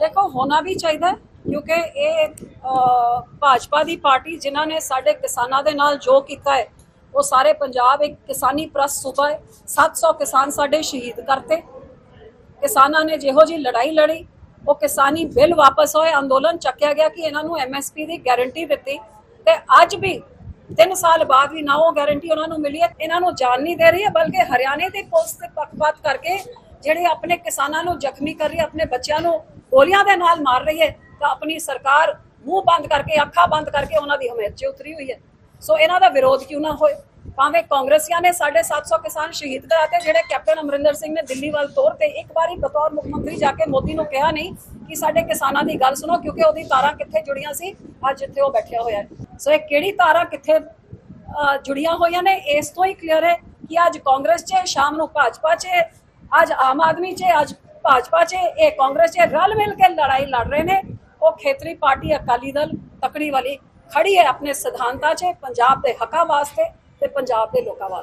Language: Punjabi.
ਦੇਖੋ, ਹੋਣਾ ਵੀ ਚਾਹੀਦਾ ਕਿਉਂਕਿ ਇਹ ਭਾਜਪਾ ਦੀ ਪਾਰਟੀ ਜਿਨ੍ਹਾਂ ਨੇ ਸਾਡੇ ਕਿਸਾਨਾਂ ਦੇ ਨਾਲ ਜੋ ਕੀਤਾ ਹੈ, ਉਹ ਸਾਰੇ ਪੰਜਾਬ ਇੱਕ ਕਿਸਾਨੀ ਪ੍ਰਸ ਸੂਬਾ ਹੈ। 700 ਕਿਸਾਨ ਸਾਡੇ ਸ਼ਹੀਦ ਕਰਤੇ। ਕਿਸਾਨਾਂ ਨੇ ਜਿਹੋ ਜੀ ਲੜਾਈ ਲੜੀ, ਉਹ ਕਿਸਾਨੀ ਬਿੱਲ ਵਾਪਸ ਹੋਏ। ਅੰਦੋਲਨ ਚੱਕਿਆ ਗਿਆ ਕਿ ਇਹਨਾਂ ਨੂੰ ਐਮਐਸਪੀ ਦੀ ਗਾਰੰਟੀ ਦਿੱਤੀ। ਤੇ ਅੱਜ ਵੀ 3 ਸਾਲ ਬਾਅਦ ਵੀ ਨਾ ਉਹ ਗਾਰੰਟੀ ਉਹਨਾਂ ਨੂੰ ਮਿਲੀ ਹੈ। ਇਹਨਾਂ ਨੂੰ ਜਾਨ ਨਹੀਂ ਦੇ ਰਹੀ ਹੈ, ਬਲਕਿ ਹਰਿਆਣੇ ਦੇ ਪੁਲਿਸ ਤੇ ਪੱਖਪਾਤ ਕਰਕੇ ਜਿਹੜੇ ਆਪਣੇ ਕਿਸਾਨਾਂ ਨੂੰ ਜ਼ਖਮੀ ਕਰ ਰਹੀ ਹੈ, ਆਪਣੇ ਬੱਚਿਆਂ ਨੂੰ ਗੋਲੀਆਂ ਦੇ ਨਾਲ ਮਾਰ ਰਹੀ ਹੈ ਤਾਂ ਆਪਣੀ ਸਰਕਾਰ ਮੂੰਹ ਬੰਦ ਕਰਕੇ ਅੱਖਾਂ ਬੰਦ ਕਰਕੇ ਉਹਨਾਂ ਦੀ ਹਮਾਇਤ 'ਚ ਉਤਰੀ ਹੋਈ ਹੈ। ਸੋ ਇਹਨਾਂ ਦਾ ਵਿਰੋਧ ਕਿਉਂ ਨਾ ਹੋਏ? ਭਾਵੇਂ ਕਾਂਗਰਸੀਆਂ ਨੇ 750 ਕਿਸਾਨ ਸ਼ਹੀਦ ਕਰਾਤੇ ਜਿਹੜੇ ਕੈਪਟਨ ਅਮਰਿੰਦਰ ਸਿੰਘ ਨੇ ਦਿੱਲੀ ਵੱਲ ਤੋਰ ਤੇ ਇੱਕ ਵਾਰੀ ਬਤੌਰ ਮੁੱਖ ਮੰਤਰੀ ਜਾ ਕੇ ਮੋਦੀ ਨੂੰ ਕਿਹਾ ਨਹੀਂ ਕਿ ਸਾਡੇ ਕਿਸਾਨਾਂ ਦੀ ਗੱਲ ਸੁਣੋ ਕਿਉਂਕਿ ਉਹਦੀ ਤਾਰਾਂ ਕਿੱਥੇ ਜੁੜੀਆਂ ਸੀ ਅੱਜ ਜਿੱਥੇ ਉਹ ਬੈਠਿਆ ਹੋਇਆ ਹੈ। ਸੋ ਇਹ ਕਿਹੜੀ ਤਾਰਾਂ ਕਿੱਥੇ ਅਹ, ਜੁੜੀਆਂ ਹੋਈਆਂ ਨੇ ਇਸ ਤੋਂ ਹੀ ਕਲੀਅਰ ਹੈ ਕਿ ਅੱਜ ਕਾਂਗਰਸ 'ਚ ਸ਼ਾਮ ਨੂੰ ਭਾਜਪਾ 'ਚ ਅੱਜ ਆਮ ਆਦਮੀ 'ਚ ਅੱਜ ਭਾਜਪਾ 'ਚ, ਇਹ ਕਾਂਗਰਸ 'ਚ ਰਲ ਮਿਲ ਕੇ ਲੜਾਈ ਲੜ ਰਹੇ ਨੇ। ਉਹ ਖੇਤਰੀ ਪਾਰਟੀ ਅਕਾਲੀ ਦਲ ਤਕੜੀ ਵਾਲੀ ਖੜੀ ਹੈ ਆਪਣੇ ਸਿਧਾਂਤਾਂ 'ਚ, ਪੰਜਾਬ ਦੇ ਹੱਕਾਂ ਵਾਸਤੇ ਤੇ ਪੰਜਾਬ ਦੇ ਲੋਕਾਂ ਵਾਸਤੇ।